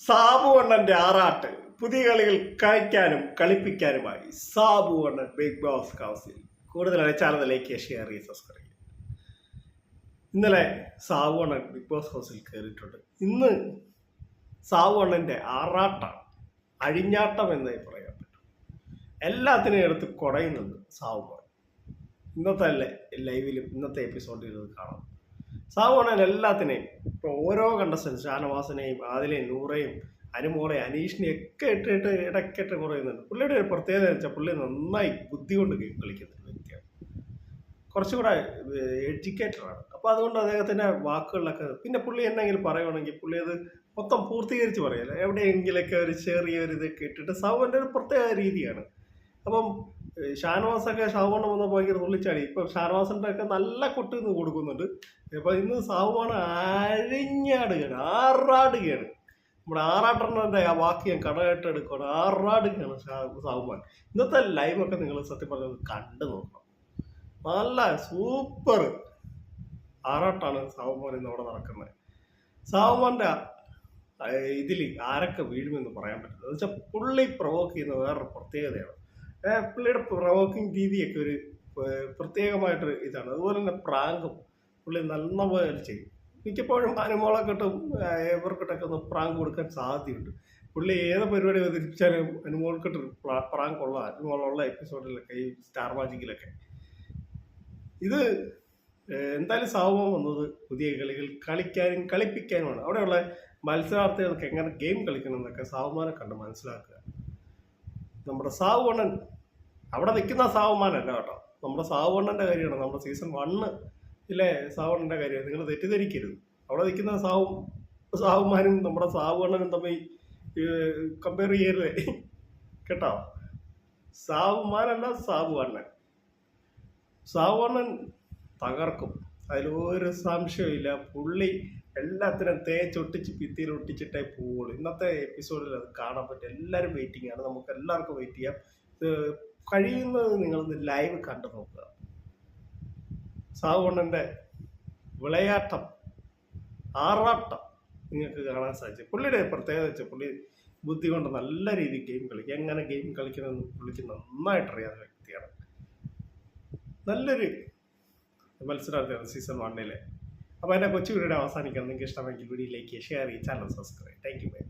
സാബു അണ്ണന്റെ ആറാട്ട് പുതിയ കളികൾ കളിക്കാനും കളിപ്പിക്കാനുമായി സാബു അണ്ണൻ ബിഗ് ബോസ് ഹൗസിൽ കൂടുതൽ ചാനലിലേക്ക് ഷെയർ ചെയ്ത് സബ്സ്ക്രൈബ് ചെയ്യും ഇന്നലെ സാബു അണ്ണൻ ബിഗ് ബോസ് ഹൗസിൽ കയറിയിട്ടുണ്ട് ഇന്ന് സാബു അണ്ണന്റെ ആറാട്ടാണ് അഴിഞ്ഞാട്ടം എന്നേ പറയാൻ പറ്റും എല്ലാത്തിനും എടുത്ത് കുടയുന്നുണ്ട് സാബുമാൻ ഇന്നത്തെ ലൈവിലും ഇന്നത്തെ എപ്പിസോഡിലും കാണാം. സാബു അണ്ണൻ എല്ലാത്തിനെയും ഓരോ കണ്ടസ്റ്റൻസ് ഷാനവാസിനെയും ആദിലെയും നൂറയും അനുമോളെ അനീഷിനെയും ഒക്കെ ഇട്ട് ഇട്ട് ഇടയ്ക്കിട്ട് കുറയുന്നുണ്ട് പുള്ളിയുടെ ഒരു പ്രത്യേകത വെച്ചാൽ പുള്ളി നന്നായി ബുദ്ധി കൊണ്ട് ഗെയിം കളിക്കുന്ന വ്യക്തിയാണ്. കുറച്ചുകൂടെ എഡ്യൂക്കേറ്ററാണ് അപ്പോൾ അതുകൊണ്ട് അദ്ദേഹത്തിന്റെ വാക്കുകളിലൊക്കെ പിന്നെ പുള്ളി എന്തെങ്കിലും പറയുകയാണെങ്കിൽ പുള്ളി അത് മൊത്തം പൂർത്തീകരിച്ച് പറയല്ല? എവിടെയെങ്കിലൊക്കെ ഒരു ചെറിയൊരു ഇതൊക്കെ ഇട്ടിട്ട് സാബുവിന്റെ ഒരു പ്രത്യേക രീതിയാണ്. അപ്പം ഷാനവാസൊക്കെ ഷാവുമാണ് വന്നപ്പോൾ ഭയങ്കര തുള്ളിച്ചാടി. ഇപ്പം ഷാനവാസിന്റെ ഒക്കെ നല്ല കൊട്ട് ഇന്ന് കൊടുക്കുന്നുണ്ട്. ഇപ്പം ഇന്ന് സാവുമാണ് അഴിഞ്ഞാടുകയാണ് ആറാടുകയാണ് നമ്മുടെ ആറാട്ടെണ്ണന്റെ ആ വാക്ക് ഞാൻ കടമായിട്ട് എടുക്കുകയാണ് ആറാടുകയാണ് സാവുമാൻ ഇന്നത്തെ ലൈവൊക്കെ നിങ്ങൾ സത്യം പറഞ്ഞത് കണ്ടു നോക്കണം. നല്ല സൂപ്പർ ആറാട്ടാണ് സാവുമാൻ ഇന്ന് അവിടെ നടക്കുന്നത്. സാവുമാന്റെ ഇതിൽ ആരൊക്കെ വീഴുമെന്ന് പറയാൻ പറ്റില്ല. എന്ന് വെച്ചാൽ പുള്ളി പ്രവോക്ക് ചെയ്യുന്ന വേറൊരു പ്രത്യേകതയാണ്. പുള്ളിയുടെ പ്രവോക്കിംഗ് രീതിയൊക്കെ ഒരു പ്രത്യേകമായിട്ടൊരു ഇതാണ്. അതുപോലെ തന്നെ പ്രാങ്കും പുള്ളി നല്ലപോലെ ചെയ്യും. മിക്കപ്പോഴും അനുമോളൊക്കെ ഇട്ടും ഇവർക്കിട്ടൊക്കെ ഒന്ന് പ്രാങ്ക് കൊടുക്കാൻ സാധ്യതയുണ്ട്. പുള്ളി ഏത് പരിപാടി അവതരിപ്പിച്ചാലും അനുമോൾക്കിട്ട് പ്രാങ്ക് ഉള്ള അനുമോളുള്ള എപ്പിസോഡിലൊക്കെ ഈ സ്റ്റാർ മാജിക്കിലൊക്കെ ഇത് എന്തായാലും സാവുമം വന്നത് പുതിയ കളികൾ കളിക്കാനും കളിപ്പിക്കാനുമാണ്. അവിടെയുള്ള മത്സരാർത്ഥികൾക്ക് എങ്ങനെ ഗെയിം കളിക്കണം എന്നൊക്കെ സാവുമാനെ കണ്ട് മനസ്സിലാക്കുക. നമ്മുടെ സാവുവണ്ണൻ അവിടെ നിൽക്കുന്ന സാവുമാനല്ല കേട്ടോ. നമ്മുടെ സാവുവണ്ണന്റെ കാര്യമാണ്. നമ്മുടെ സീസൺ വണ്ണ് ഇല്ലേ സാവുവണ്ണന്റെ കാര്യമാണ്. നിങ്ങൾ തെറ്റിദ്ധരിക്കരുത്. അവിടെ നിൽക്കുന്ന സാവു സാവുമാനും നമ്മുടെ സാവുവണ്ണനും തമ്മിൽ കമ്പയർ ചെയ്യരുതേ കേട്ടോ? സാവുമാനല്ല സാവുവണ്ണൻ സാവുവണ്ണൻ തകർക്കും. അതിലൊരു സംശയമില്ല പുള്ളി എല്ലാത്തിനും തേച്ചൊട്ടിച്ച് ഭിത്തിയിൽ ഒട്ടിച്ചിട്ടേ പോവുള്ളൂ. ഇന്നത്തെ എപ്പിസോഡിൽ അത് കാണാൻ പറ്റും എല്ലാവരും വെയിറ്റിംഗ് ആണ്. നമുക്ക് എല്ലാവർക്കും വെയിറ്റ് ചെയ്യാം. കഴിയുന്നത് നിങ്ങളൊന്ന് ലൈവ് കണ്ടു നോക്കുക. സാവുണ്ണന്റെ വിളയാട്ടം ആറാട്ടം നിങ്ങൾക്ക് കാണാൻ സാധിച്ചു. പുള്ളിയുടെ പ്രത്യേകത വെച്ചാൽ പുള്ളി ബുദ്ധി കൊണ്ട് നല്ല രീതിയിൽ ഗെയിം കളിക്കും. എങ്ങനെ ഗെയിം കളിക്കണമെന്ന് പുള്ളിക്ക് നന്നായിട്ട് അറിയാവുന്ന വ്യക്തിയാണ്. നല്ലൊരു മത്സരാർത്ഥിയാണ് സീസൺ വണ്ണിലെ അപ്പോൾ എന്റെ കൊച്ചു വീഡിയോ അവസാനിക്കാൻ നിങ്ങൾക്ക് ഇഷ്ടമെങ്കിൽ വീഡിയോ ലൈക്ക് ചെയ്യുക ഷെയർ ചെയ്യുക channel subscribe thank you bye